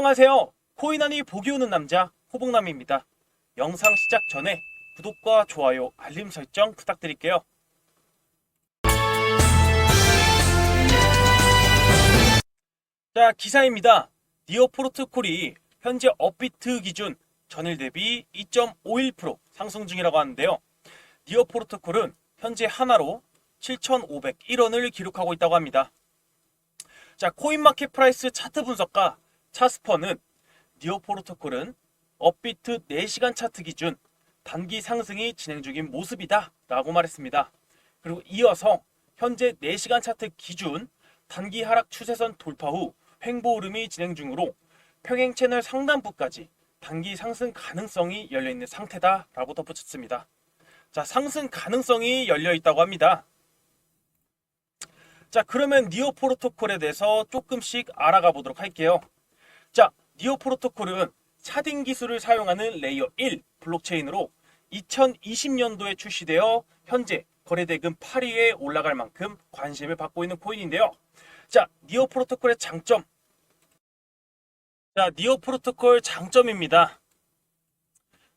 안녕하세요. 코인하니 보기 오는 남자 호봉남입니다. 영상 시작 전에 구독과 좋아요, 알림 설정 부탁드릴게요. 자, 기사입니다. 니어 프로토콜이 현재 업비트 기준 전일 대비 2.51% 상승 중이라고 하는데요. 니어 프로토콜은 현재 하나로 7,501원을 기록하고 있다고 합니다. 자, 코인마켓 프라이스 차트 분석가 차스퍼는 니어 프로토콜은 업비트 4시간 차트 기준 단기 상승이 진행 중인 모습이다 라고 말했습니다. 그리고 이어서 현재 4시간 차트 기준 단기 하락 추세선 돌파 후 횡보 흐름이 진행 중으로 평행 채널 상단부까지 단기 상승 가능성이 열려 있는 상태다 라고 덧붙였습니다. 자, 상승 가능성이 열려 있다고 합니다. 자, 그러면 니오 프로토콜에 대해서 조금씩 알아가 보도록 할게요. 자, 니오 프로토콜은 차딩 기술을 사용하는 레이어 1 블록체인으로 2020년도에 출시되어 현재 거래대금 8위에 올라갈 만큼 관심을 받고 있는 코인인데요. 자, 니오 프로토콜의 장점. 자, 니오 프로토콜 장점입니다.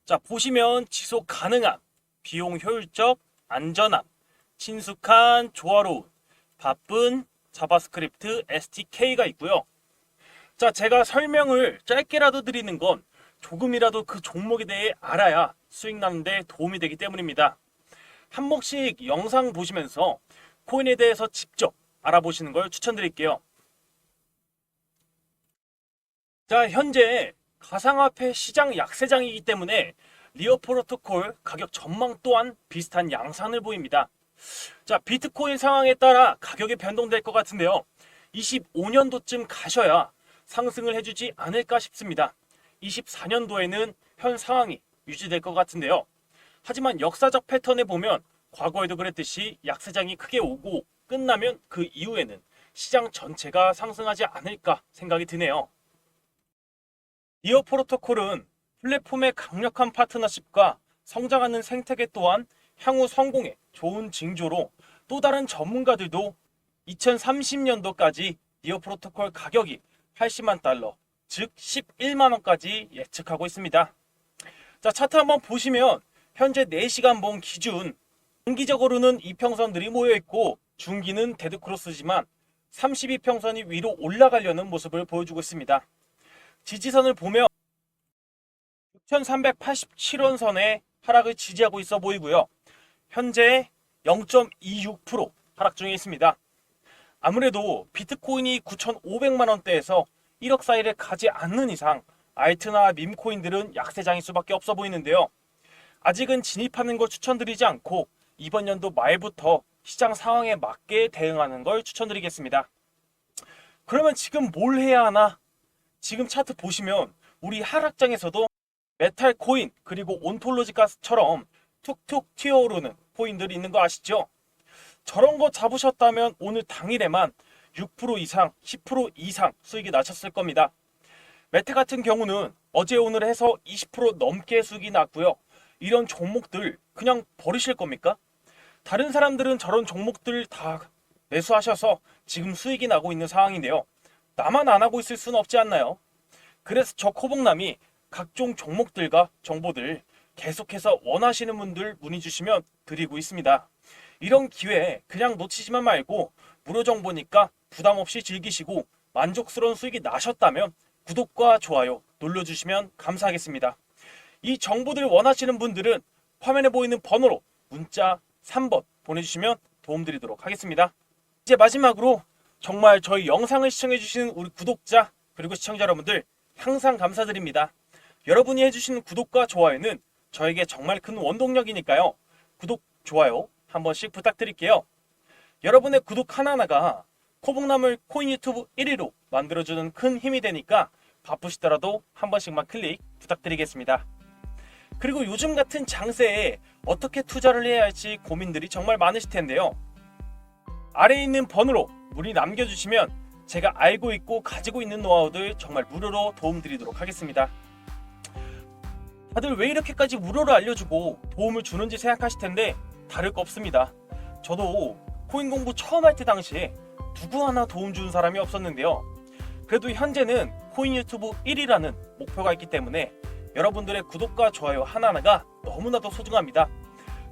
자, 보시면 지속 가능함, 비용 효율적, 안전함, 친숙한, 조화로운, 바쁜 자바스크립트 SDK가 있고요. 자, 제가 설명을 짧게라도 드리는 건 조금이라도 그 종목에 대해 알아야 수익 나는데 도움이 되기 때문입니다. 한 번씩 영상 보시면서 코인에 대해서 직접 알아보시는 걸 추천드릴게요. 자, 현재 가상화폐 시장 약세장이기 때문에 리어 프로토콜 가격 전망 또한 비슷한 양산을 보입니다. 자, 비트코인 상황에 따라 가격이 변동될 것 같은데요. 25년도쯤 가셔야 상승을 해주지 않을까 싶습니다. 24년도에는 현 상황이 유지될 것 같은데요. 하지만 역사적 패턴에 보면 과거에도 그랬듯이 약세장이 크게 오고 끝나면 그 이후에는 시장 전체가 상승하지 않을까 생각이 드네요. 이어 프로토콜은 플랫폼의 강력한 파트너십과 성장하는 생태계 또한 향후 성공에 좋은 징조로 또 다른 전문가들도 2030년도까지 니어 프로토콜 가격이 80만 달러, 즉 11만 원까지 예측하고 있습니다. 자, 차트 한번 보시면 현재 4시간 봉 기준 단기적으로는 이평선들이 모여 있고 중기는 데드크로스지만 32평선이 위로 올라가려는 모습을 보여주고 있습니다. 지지선을 보면 6387원 선에 하락을 지지하고 있어 보이고요. 현재 0.26% 하락 중에 있습니다. 아무래도 비트코인이 9,500만 원대에서 1억 사이를 가지 않는 이상 알트나 밈코인들은 약세장일 수밖에 없어 보이는데요. 아직은 진입하는 걸 추천드리지 않고 이번 연도 말부터 시장 상황에 맞게 대응하는 걸 추천드리겠습니다. 그러면 지금 뭘 해야 하나? 지금 차트 보시면 우리 하락장에서도 메탈 코인 그리고 온톨로지 가스처럼 툭툭 튀어오르는 코인들이 있는 거 아시죠? 저런 거 잡으셨다면 오늘 당일에만 6% 이상, 10% 이상 수익이 나셨을 겁니다. 메타 같은 경우는 어제 오늘 해서 20% 넘게 수익이 났고요. 이런 종목들 그냥 버리실 겁니까? 다른 사람들은 저런 종목들 다 매수하셔서 지금 수익이 나고 있는 상황인데요. 나만 안 하고 있을 수는 없지 않나요? 그래서 저 코봉남이 각종 종목들과 정보들 계속해서 원하시는 분들 문의 주시면 드리고 있습니다. 이런 기회 그냥 놓치지만 말고 무료 정보니까 부담 없이 즐기시고 만족스러운 수익이 나셨다면 구독과 좋아요 눌러주시면 감사하겠습니다. 이 정보들 원하시는 분들은 화면에 보이는 번호로 문자 3번 보내주시면 도움드리도록 하겠습니다. 이제 마지막으로 정말 저희 영상을 시청해주시는 우리 구독자 그리고 시청자 여러분들 항상 감사드립니다. 여러분이 해주시는 구독과 좋아요는 저에게 정말 큰 원동력이니까요. 구독, 좋아요 한 번씩 부탁드릴게요. 여러분의 구독 하나하나가 코봉남을 코인 유튜브 1위로 만들어주는 큰 힘이 되니까 바쁘시더라도 한 번씩만 클릭 부탁드리겠습니다. 그리고 요즘 같은 장세에 어떻게 투자를 해야 할지 고민들이 정말 많으실 텐데요. 아래에 있는 번호로 문의 남겨주시면 제가 알고 있고 가지고 있는 노하우들 정말 무료로 도움드리도록 하겠습니다. 다들 왜 이렇게까지 무료로 알려주고 도움을 주는지 생각하실 텐데 다를 거 없습니다. 저도 코인 공부 처음 할 때 당시에 누구 하나 도움 주는 사람이 없었는데요. 그래도 현재는 코인 유튜브 1위라는 목표가 있기 때문에 여러분들의 구독과 좋아요 하나하나가 너무나도 소중합니다.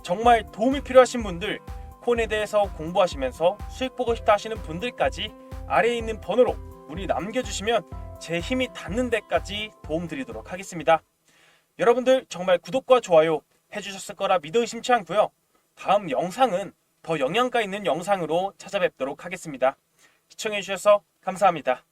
정말 도움이 필요하신 분들, 코인에 대해서 공부하시면서 수익 보고 싶다 하시는 분들까지 아래에 있는 번호로 문의 남겨주시면 제 힘이 닿는 데까지 도움 드리도록 하겠습니다. 여러분들 정말 구독과 좋아요 해주셨을 거라 믿어 의심치 않고요. 다음 영상은 더 영양가 있는 영상으로 찾아뵙도록 하겠습니다. 시청해주셔서 감사합니다.